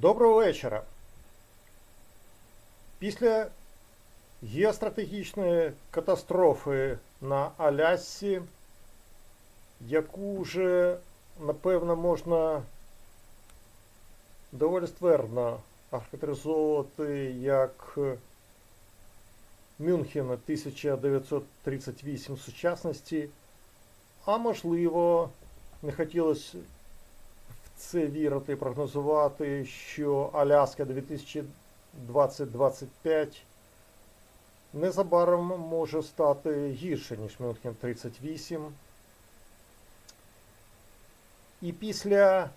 Доброго вечора. Після геостратегічної катастрофи на Алясці, яку вже, напевно, можна доволі ствердно охарактеризовувати як Мюнхен 1938 в сучасності, а можливо, не хотілося це вірити прогнозувати, що Аляска 2020-2025 незабаром може стати гірше, ніж Мюнхен 38. І після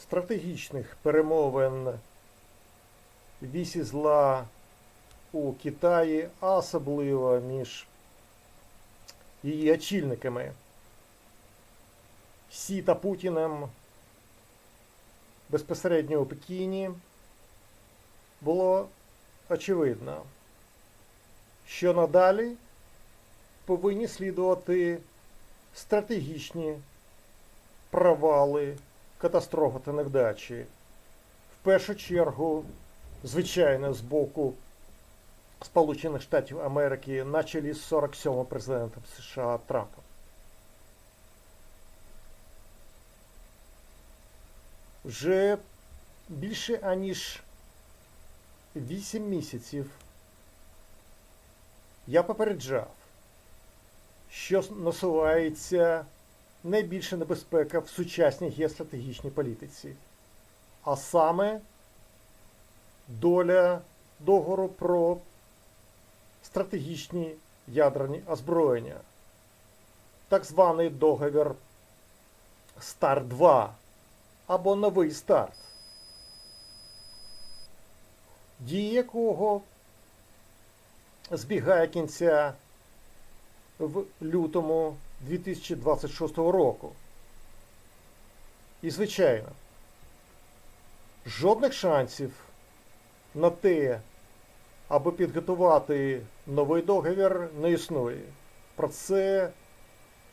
стратегічних перемовин вісі зла у Китаї, особливо між її очільниками Сі та Путіним безпосередньо у Пекіні, було очевидно, що надалі повинні слідувати стратегічні провали, катастрофи та невдачі. В першу чергу, звичайно, з боку Сполучених Штатів Америки на чолі з 47-м президентом США Трампом. Вже більше аніж 8 місяців я попереджав, що насувається найбільша небезпека в сучасній геостратегічній політиці, а саме доля договору про стратегічні ядерні озброєння, так званий договір Стар 2 або новий старт, дії якого збігає кінця в лютому 2026 року. І, звичайно, жодних шансів на те, аби підготувати новий договір, не існує. Про це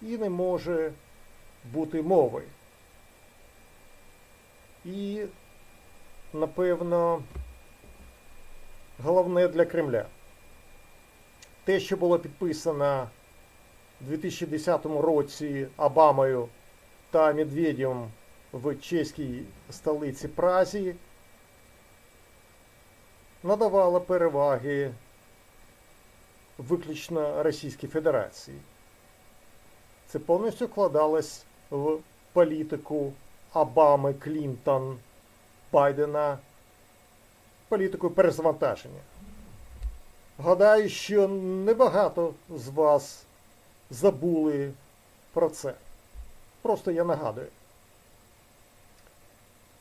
і не може бути мови. І, напевно, головне для Кремля. Те, що було підписано у 2010 році Обамою та Медведєвим в чеській столиці Празі, надавало переваги виключно Російській Федерації. Це повністю вкладалось в політику Обами, Клінтон, Байдена, політику перезавантаження. Гадаю, що небагато з вас забули про це. Просто я нагадую,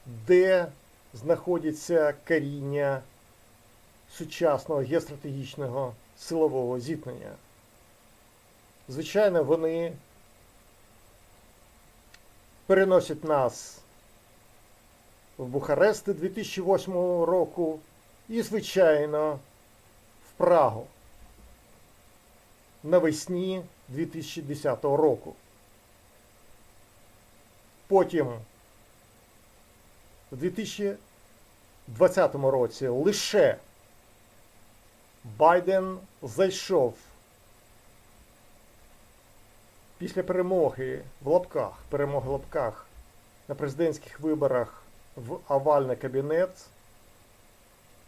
де знаходиться коріння сучасного геостратегічного силового зіткнення. Звичайно, вони переносять нас в Бухарест 2008 року і, звичайно, в Прагу навесні 2010 року. Потім в 2020 році лише Байден зайшов після перемоги в лапках, перемоги в лапках на президентських виборах в овальний кабінет,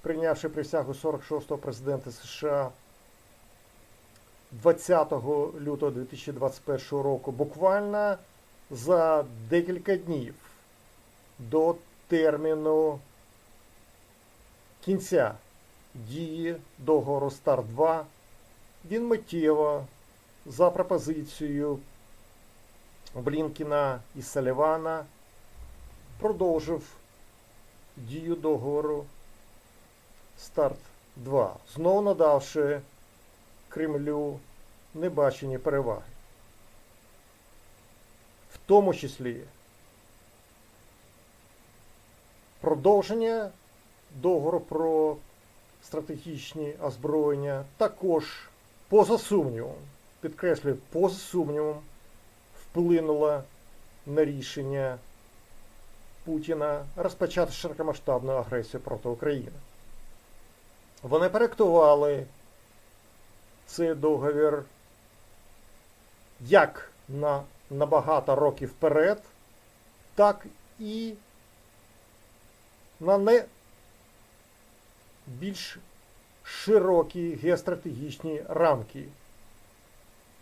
прийнявши присягу 46-го президента США 20 лютого 2021 року, буквально за декілька днів до терміну кінця дії договору Стар 2 він миттєво за пропозицією Блінкіна і Салівана продовжив дію договору Старт 2, знову надавши Кремлю небачені переваги. В тому числі продовження договору про стратегічні озброєння також поза сумнівом, підкреслюю, поза сумнівом, вплинула на рішення Путіна розпочати широкомасштабну агресію проти України. Вони проєктували цей договір як на, на багато років вперед, так і на не більш широкі геостратегічні рамки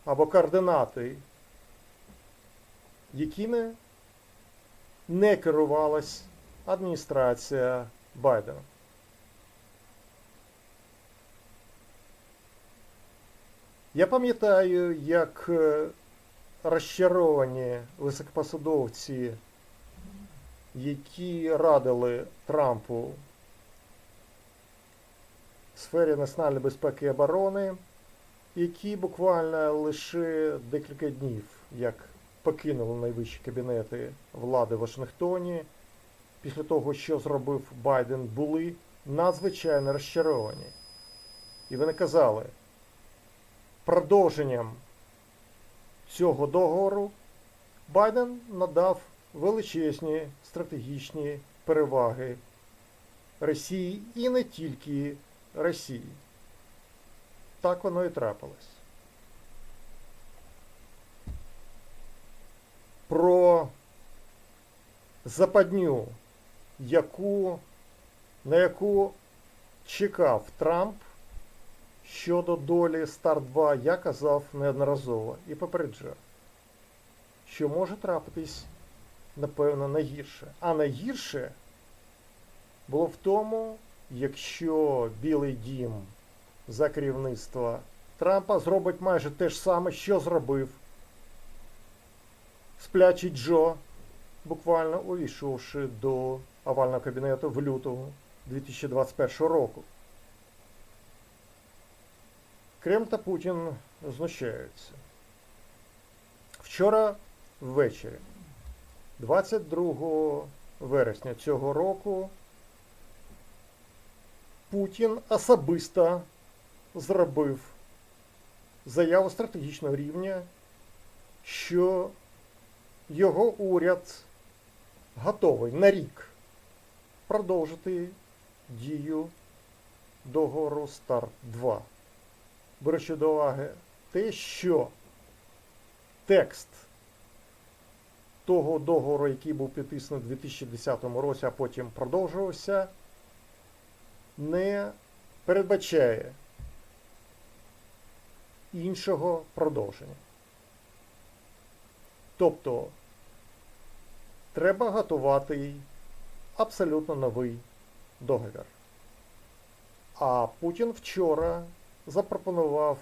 або координати, якими не керувалась адміністрація Байдена. Я пам'ятаю, як е, розчаровані високопосадовці, які радили Трампу в сфері національної безпеки і оборони, які буквально лише декілька днів, як покинули найвищі кабінети влади в Вашингтоні, після того, що зробив Байден, були надзвичайно розчаровані. І вони казали, продовженням цього договору Байден надав величезні стратегічні переваги Росії і не тільки Росії. Так воно і трапилось. Про западню, яку, на яку чекав Трамп щодо долі Старт 2, я казав неодноразово і попереджав, що може трапитись, напевно, найгірше. А найгірше було в тому, якщо Білий Дім за керівництва Трампа зробить майже те ж саме, що зробив сплячий Джо, буквально увійшовши до овального кабінету в лютому 2021 року. Кремль та Путін знущаються. Вчора ввечері, 22 вересня цього року, Путін особисто зробив заяву стратегічного рівня, що його уряд готовий на рік продовжити дію договору Старт 2. Беручи до уваги те, що текст того договору, який був підписаний у 2010 році, а потім продовжувався, не передбачає іншого продовження. Тобто треба готувати абсолютно новий договір. А Путін вчора запропонував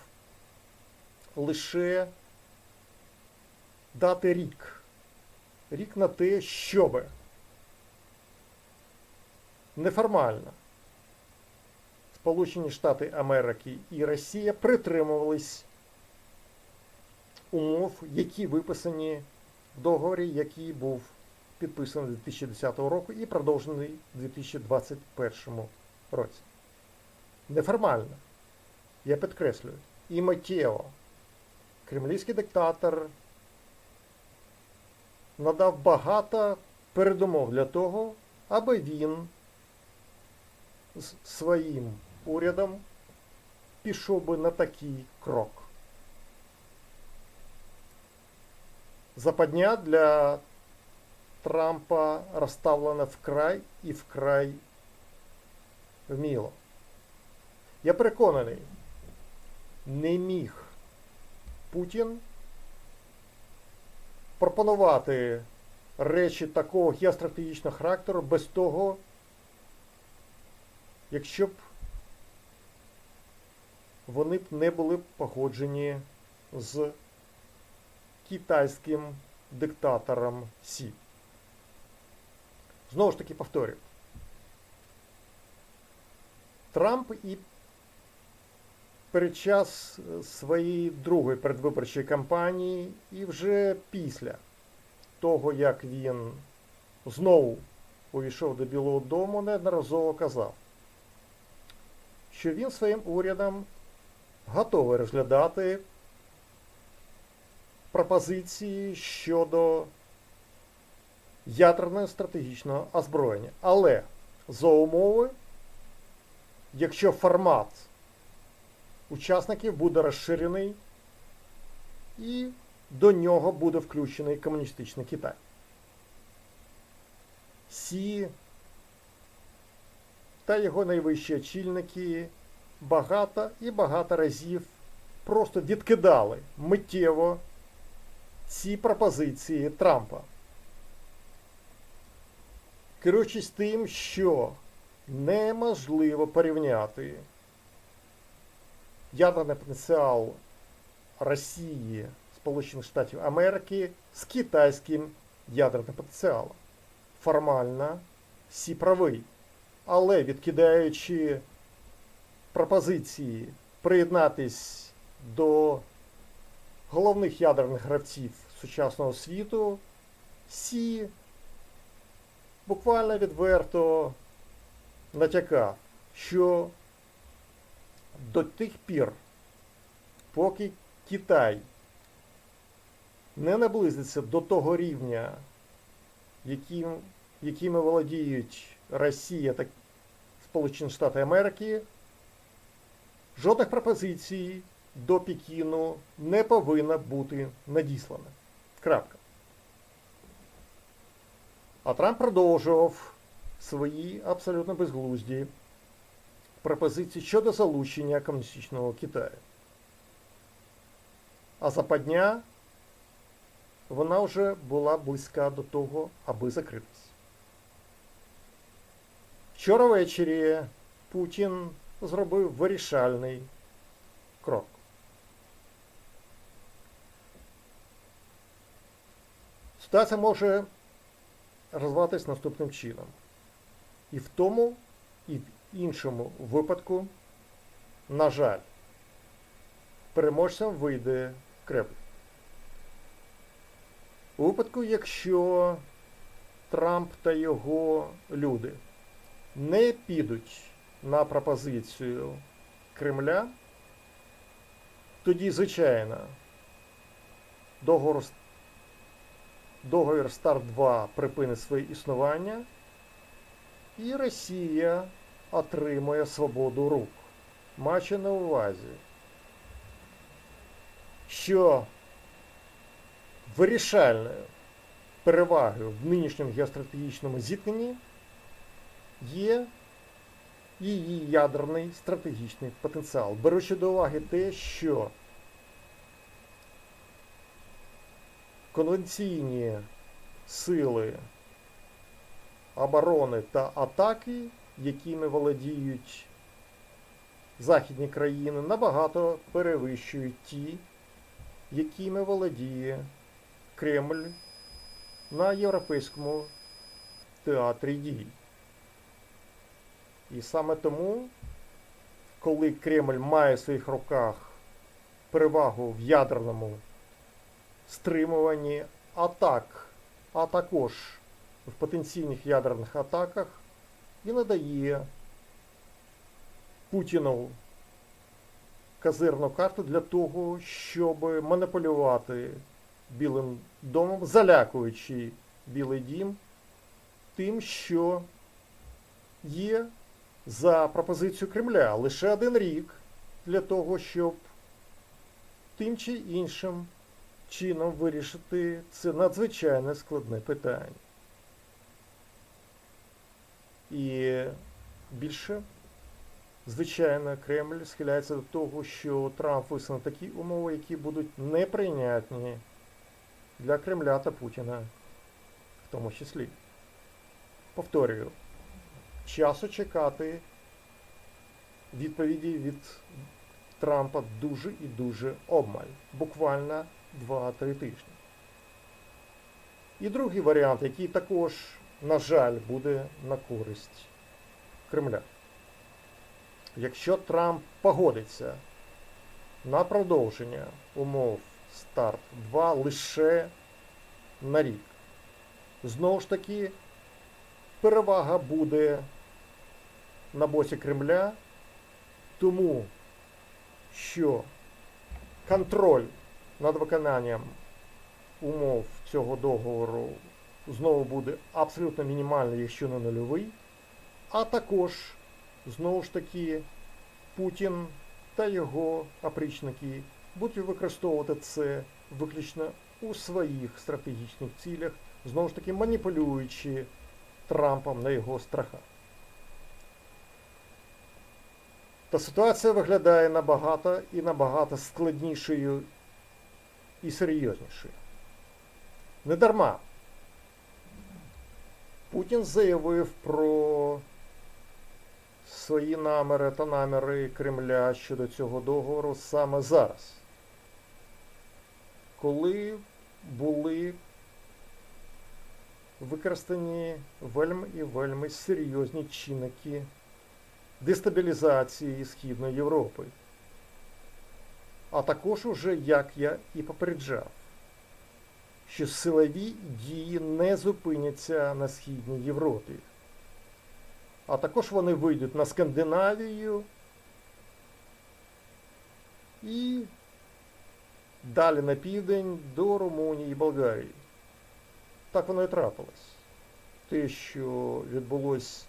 лише дати рік. Рік на те, щоби неформально Сполучені Штати Америки і Росія притримувались умов, які виписані в договорі, який був підписаний 2010 року і продовжений у 2021 році. Неформально, я підкреслюю, і миттєво кремлівський диктатор надав багато передумов для того, аби він з своїм урядом пішов би на такий крок. Западня для Трампа розставлена вкрай і вкрай вміло. Я переконаний, не міг Путін пропонувати речі такого геостратегічного характеру без того, якщо б вони б не були погоджені з китайським диктатором Сі. Знову ж таки повторюю. Трамп і перед час своєї другої передвиборчої кампанії і вже після того, як він знову увійшов до Білого Дому, неодноразово казав, що він своїм урядом готовий розглядати пропозиції щодо ядерного стратегічного озброєння. Але за умови, якщо формат учасників буде розширений і до нього буде включений комуністичний Китай. Сі та його найвищі очільники багато і багато разів просто відкидали миттєво ці пропозиції Трампа. Керуючись тим, що неможливо порівняти ядерний потенціал Росії, Сполучених Штатів Америки з китайським ядерним потенціалом. Формально всі правий. Але відкидаючи пропозиції приєднатись до головних ядерних гравців сучасного світу, Сі буквально відверто натякав, що до тих пір, поки Китай не наблизиться до того рівня, яким, якими володіють Росія та Сполучені Штати Америки, жодних пропозицій до Пекіну не повинна бути надіслана. Крапка. А Трамп продовжував свої абсолютно безглузді пропозиції щодо залучення комуністичного Китаю. А западня вона вже була близька до того, аби закритись. Вчора ввечері Путін зробив вирішальний крок. Ситуація може розвиватись наступним чином. І в тому, і в іншому випадку, на жаль, переможцем вийде Кремль. У випадку, якщо Трамп та його люди не підуть на пропозицію Кремля, тоді, звичайно, договор, договір Старт 2 припинить своє існування, і Росія отримує свободу рук. Маючи на увазі, що вирішальною перевагою в нинішньому геостратегічному зіткненні є її ядерний стратегічний потенціал, беручи до уваги те, що конвенційні сили оборони та атаки, якими володіють західні країни, набагато перевищують ті, якими володіє Кремль на європейському театрі дій. І саме тому, коли Кремль має в своїх руках перевагу в ядерному стримуванні атак, а також в потенційних ядерних атаках, і надає Путіну казирну карту для того, щоб маніпулювати Білим домом, залякуючи Білий дім тим, що є за пропозицію Кремля лише один рік для того, щоб тим чи іншим чином вирішити це надзвичайно складне питання. І більше, звичайно, Кремль схиляється до того, що Трамп висунув такі умови, які будуть неприйнятні для Кремля та Путіна в тому числі. Повторюю, часу чекати відповіді від Трампа дуже і дуже обмаль. Буквально 2-3 тижні. І другий варіант, який також, на жаль, буде на користь Кремля. Якщо Трамп погодиться на продовження умов старт 2 лише на рік, знову ж таки, перевага буде на боці Кремля, тому що контроль над виконанням умов цього договору знову буде абсолютно мінімальний, якщо не нульовий. А також, знову ж таки, Путін та його опричники будуть використовувати це виключно у своїх стратегічних цілях, знову ж таки маніпулюючи Трампом на його страхах. Та ситуація виглядає набагато і набагато складнішою і серйознішою. Недарма Путін заявив про свої наміри та наміри Кремля щодо цього договору саме зараз, коли були використані вельми і вельми серйозні чинники дестабілізації Східної Європи. А також уже, як я і попереджав, що силові дії не зупиняться на Східній Європі. А також вони вийдуть на Скандинавію і далі на південь до Румунії і Болгарії. Так воно і трапилось. Те, що відбулось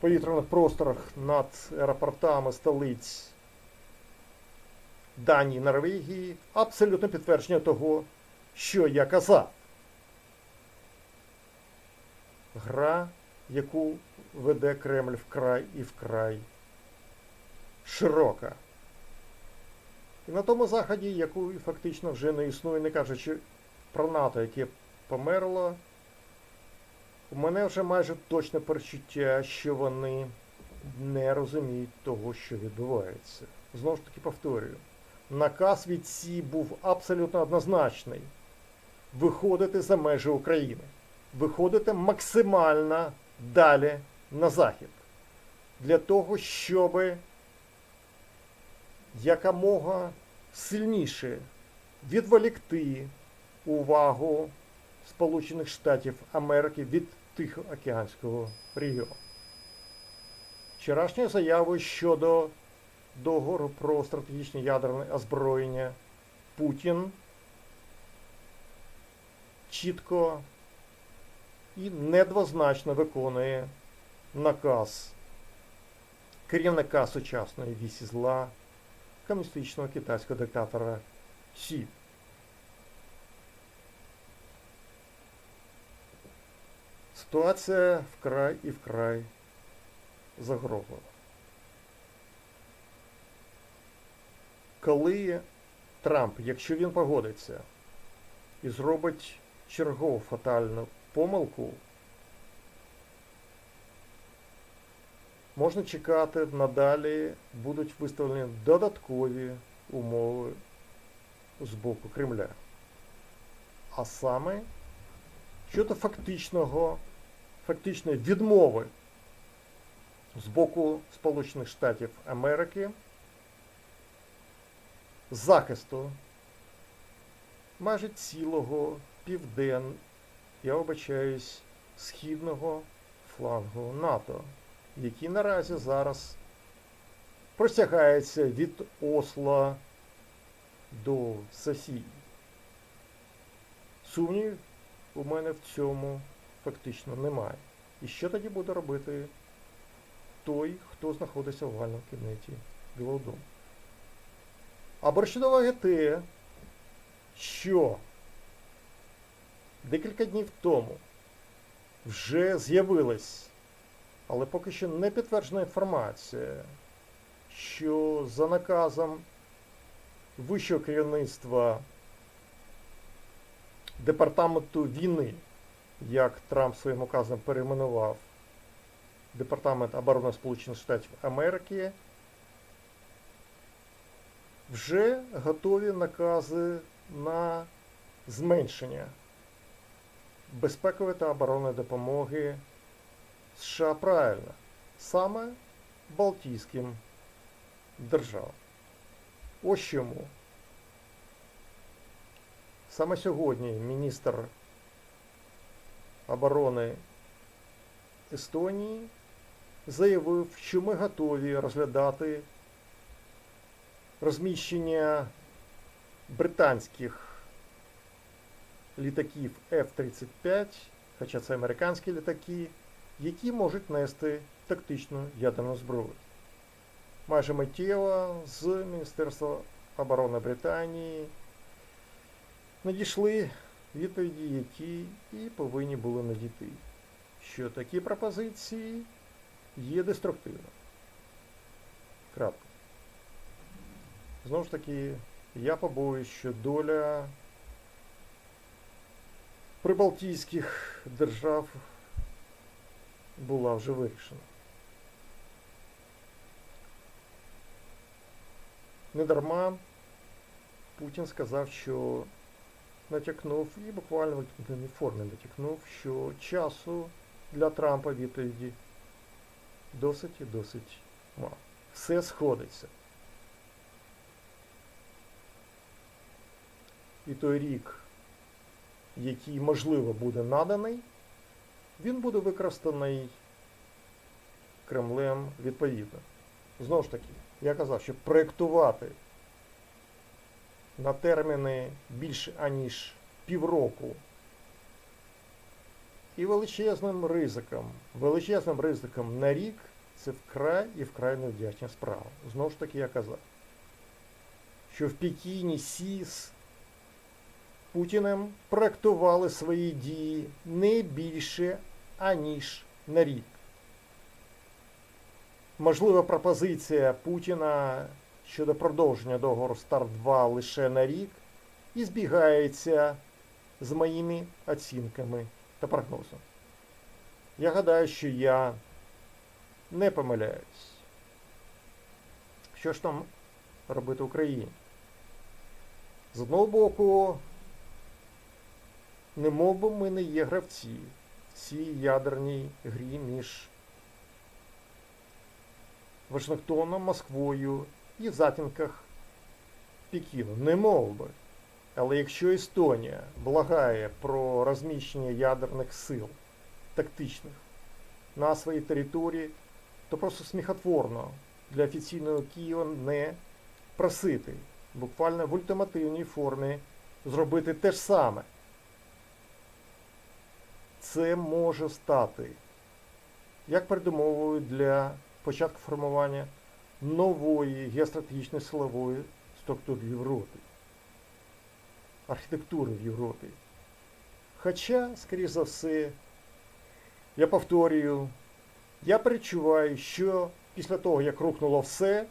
повітряних просторах над аеропортами столиць Данії, Норвегії, абсолютно підтвердження того, що я казав. Гра, яку веде Кремль вкрай і вкрай широка. І на тому заході, яку фактично вже не існує, не кажучи про НАТО, яке померло, у мене вже майже точне перечуття, що вони не розуміють того, що відбувається. Знову ж таки повторюю, наказ від СІ був абсолютно однозначний. Виходити за межі України. Виходити максимально далі на захід. Для того, щоб якомога сильніше відволікти увагу Сполучених Штатів Америки від Тихоокеанського регіону. Вчорашньою заявою щодо договору про стратегічне ядерне озброєння Путін чітко і недвозначно виконує наказ керівника сучасної вісі зла комуністичного китайського диктатора Сі. Ситуація вкрай і вкрай загрозлива. Коли Трамп, якщо він погодиться і зробить чергову фатальну помилку, можна чекати надалі будуть виставлені додаткові умови з боку Кремля. А саме щодо фактичного, фактичної відмови з боку Сполучених Штатів Америки захисту майже цілого півден, я вибачаюсь, східного флангу НАТО, який наразі зараз простягається від Осла до Сосії. Сумнів у мене в цьому фактично немає. І що тоді буде робити той, хто знаходиться в вальному кабінеті Білого Дому? А борщі до те, що декілька днів тому вже з'явилась, але поки що не підтверджена інформація, що за наказом вищого керівництва Департаменту війни, як Трамп своїм указом перейменував Департамент оборони Сполучених Штатів Америки, вже готові накази на зменшення безпекової та оборонної допомоги США правильно, саме Балтійським державам. Ось чому. Саме сьогодні міністр оборони Естонії заявив, що ми готові розглядати розміщення британських літаків F-35, хоча це американські літаки, які можуть нести тактичну ядерну зброю. Майже миттєво з Міністерства оборони Британії надійшли відповіді, які і повинні були надійти, що такі пропозиції є деструктивними. Крапка. Знову ж таки, я побоююсь, що доля прибалтійських держав була вже вирішена. Недарма Путін сказав, що натякнув і буквально в ultimatивній формі натякнув, що часу для Трампа відповіді досить і досить мало. Все сходиться. І той рік, який можливо буде наданий, він буде використаний Кремлем відповідно. Знову ж таки, я казав, що проєктувати на терміни більше аніж півроку і величезним ризиком, величезним ризиком на рік це вкрай і вкрай невдячна справа. Знову ж таки, я казав, що в Пекіні СІС Путіним проектували свої дії не більше аніж на рік. Можлива пропозиція Путіна щодо продовження договору Старт-2 лише на рік і збігається з моїми оцінками та прогнозом. Я гадаю, що я не помиляюсь. Що ж там робити Україні? З одного боку, не мов би ми не є гравці в цій ядерній грі між Вашингтоном, Москвою і в затінках Пекіну. Не мов би. Але якщо Естонія благає про розміщення ядерних сил тактичних на своїй території, то просто сміхотворно для офіційного Києва не просити буквально в ультимативній формі зробити те ж саме. Це може стати як передумовою для початку формування нової геостратегічної силової структури в Європі, архітектури в Європі. Хоча, скоріш за все, я повторюю, я перечуваю, що після того, як рухнуло все,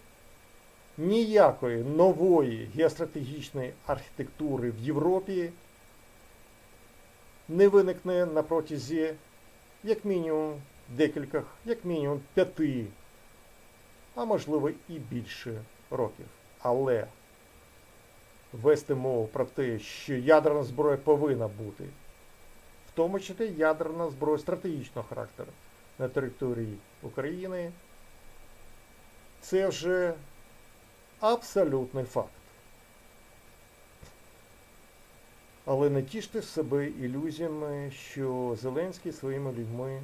ніякої нової геостратегічної архітектури в Європі не виникне на протязі як мінімум декількох, як мінімум п'яти, а можливо і більше років. Але вести мову про те, що ядерна зброя повинна бути, в тому числі ядерна зброя стратегічного характеру на території України, це вже абсолютний факт. Але не тіште себе ілюзіями, що Зеленський своїми людьми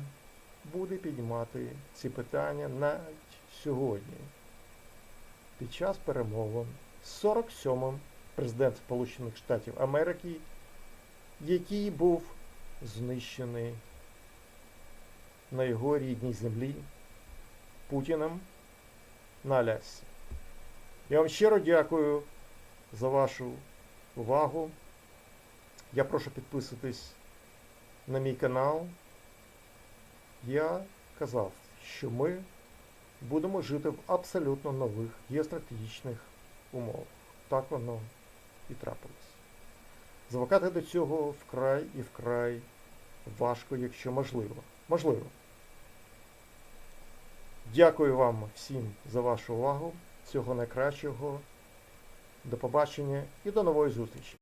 буде піднімати ці питання навіть сьогодні, під час перемовин з 47-м президентом Сполучених Штатів Америки, який був знищений на його рідній землі Путіним на Алясці. Я вам щиро дякую за вашу увагу. Я прошу підписуватись на мій канал. Я казав, що ми будемо жити в абсолютно нових геостратегічних умовах. Так воно і трапилось. Звикати до цього вкрай і вкрай важко, якщо можливо. Можливо. Дякую вам всім за вашу увагу. Всього найкращого. До побачення і до нової зустрічі.